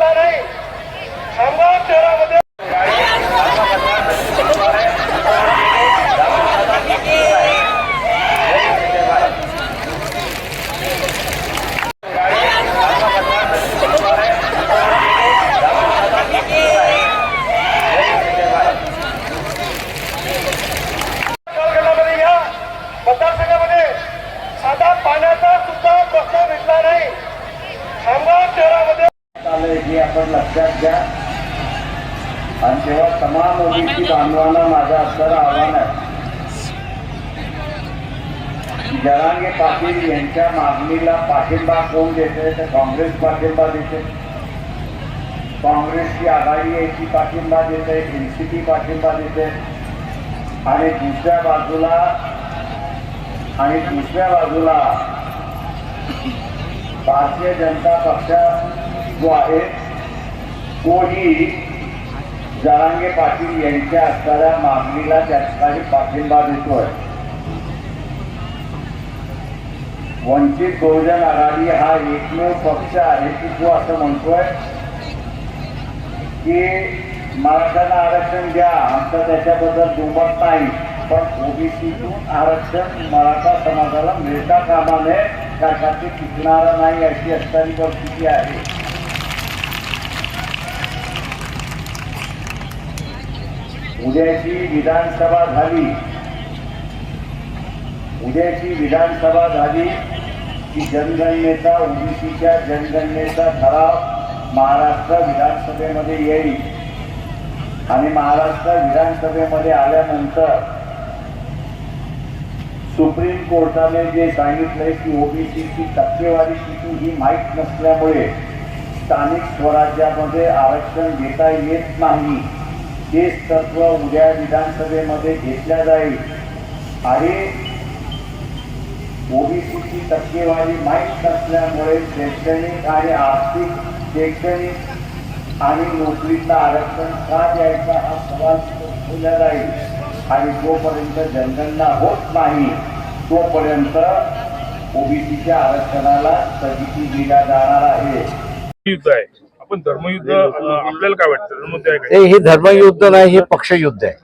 बदला नाही. खामगाव शहरामध्ये. आणि तेव्हा तमाम ओबीसी बांधवांना माझं असणारं आव्हान आहे जरांगे पाटील यांच्या मागणीला पाठिंबा कोण देते तर काँग्रेस पाठिंबा देते. काँग्रेसची आघाडी याची पाठिंबा देते एन सी पी पाठिंबा देते. आणि दुसऱ्या बाजूला आणि दुसऱ्या बाजूला भारतीय जनता पक्ष जो आहे तोही जरांगे पाटील यांच्या असणाऱ्या मागणीला त्या ठिकाणी पाठिंबा देतोय वंचित बहुजन आघाडी हा एकमेव पक्ष आहे की तो असं म्हणतोय. की मराठ्यांना आरक्षण द्या आमचा त्याच्याबद्दल दुमत नाही. पण ओबीसीतून आरक्षण मराठा समाजाला मिळता कामा नये त्यासाठी टिकणारा नाही अशी असणारी परिस्थिती आहे. उद्याची विधानसभा झाली. उद्याची विधानसभा झाली की जनगणनेचा ओबीसीच्या जनगणनेचा ठराव महाराष्ट्र विधानसभेमध्ये येईल. आणि महाराष्ट्र विधानसभेमध्ये आल्यानंतर सुप्रीम कोर्टाने जे सांगितलंय की ओबीसीची टक्केवारी किती ही माहीत नसल्यामुळे स्थानिक स्वराज्यामध्ये आरक्षण घेता येत नाही. तेच तत्व उद्या विधानसभेमध्ये घेतल्या जाईल. आणि ओबीसीची टक्केवारी माहीत नसल्यामुळे शैक्षणिक आणि आर्थिक शैक्षणिक आणि नोकरीचा आरक्षण का द्यायचा हा सवाल ठेवला जाईल. आणि जोपर्यंत जनगणना होत नाही तोपर्यंत ओबीसीच्या आरक्षणाला स्थगिती दिल्या जाणार आहे. आपण धर्मयुद्ध अं, आपल्याला काय वाटतं? धर्मयुद्ध आहे हे धर्मयुद्ध नाही हे पक्षयुद्ध आहे.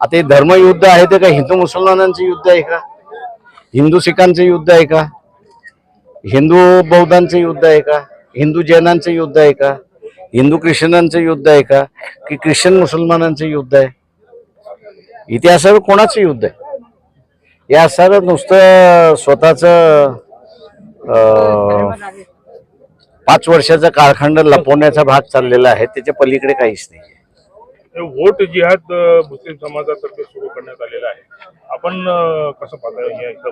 आता हे धर्मयुद्ध आहे ते काय हिंदू मुसलमानांचं युद्ध आहे का? हिंदू सिखांचं युद्ध आहे का? हिंदू बौद्धांचं युद्ध आहे का? हिंदू जैनांचं युद्ध आहे का? हिंदू ख्रिश्चनांचं युद्ध आहे का? की ख्रिश्चन मुसलमानांचं युद्ध आहे? इतिहासावर कोणाचं युद्ध आहे? या असं नुसतं स्वतःच पाच वर्षाचा कालखंड लपवण्याचा भाग चाललेला आहे त्याच्या पलीकडे काहीच नाही वोट जिहाद मुस्लिम समाजातर्फे सुरू करण्यात आलेला आहे. आपण कसं पाहता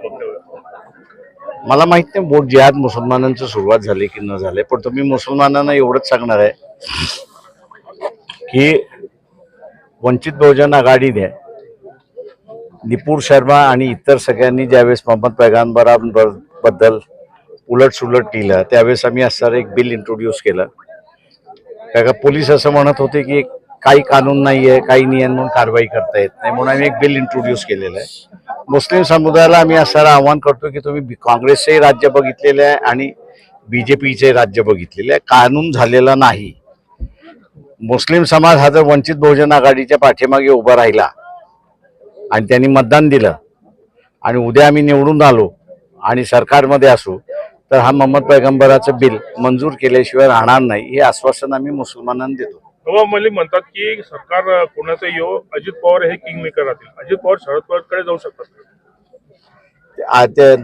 मला माहीत नाही बोट जिहाद मुसलमानांची सुरुवात झाली की न झाली पण तुम्ही मुसलमानांना एवढंच सांगणार आहे की वंचित बहुजन आघाडीने निपूर शर्मा आणि इतर सगळ्यांनी ज्यावेळेस मोहम्मद पैगंबराबद्दल उलट सुलट केलं. त्यावेळेस आम्ही असं एक बिल इंट्रोड्यूस केलं. काय का पोलीस असं म्हणत होते की काही कानून नाही आहे काही नियम म्हणून कारवाई करता येत नाही म्हणून आम्ही एक बिल इंट्रोड्यूस केलेलं आहे. मुस्लिम समुदायाला आम्ही असणारं आव्हान करतो की तुम्ही काँग्रेसचंही राज्य बघितलेलं आहे आणि बी जे पीचे राज्य बघितलेले आहे. कानून झालेला नाही. मुस्लिम समाज हा जर वंचित बहुजन आघाडीच्या पाठीमागे उभा राहिला आणि त्यांनी मतदान दिलं आणि उद्या आम्ही निवडून आलो आणि सरकारमध्ये असू तर हा मोहम्मद पैगंबराचं बिल मंजूर केल्याशिवाय राहणार नाही हे आश्वासन आम्ही मुसलमानांना देतो. नवाब मलिक म्हणतात की सरकार कोणाचं येऊ अजित पवार हे किंग मेकर राहतील. अजित पवार शरद पवारकडे जाऊ शकतात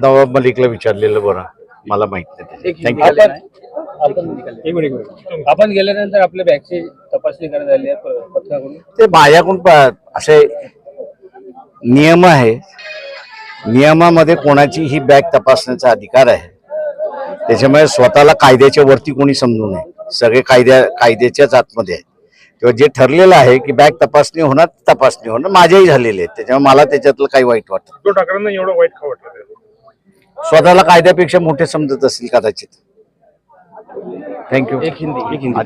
नवाब मलिकला विचारलेलं बरं. मला माहीत नाही आपण आपण एक मिनिट, एक मिनिट. आपण गेल्यानंतर आपल्या बॅगची तपासणी करण्यात आली आहे ते माझ्याकडून असे नियम आहे. नियमामध्ये कोणाची ही बॅग तपासण्याचा अधिकार आहे. त्याच्यामुळे स्वतःला कायद्याच्या वरती कोणी समजू नये. सगळे कायद्या कायद्याच्याच आतमध्ये आहे तेव्हा जे ठरलेलं आहे की बॅग तपासणी होणार तपासणी होणार. माझ्याही झालेले आहेत. त्याच्यामुळे मला त्याच्यातलं काही वाईट वाटत उद्धव ठाकरेंना एवढं वाईट का वाटलं ते? स्वतःला कायद्यापेक्षा मोठे समजत असतील कदाचित. थँक्यू एक हिंदी एक हिंदी.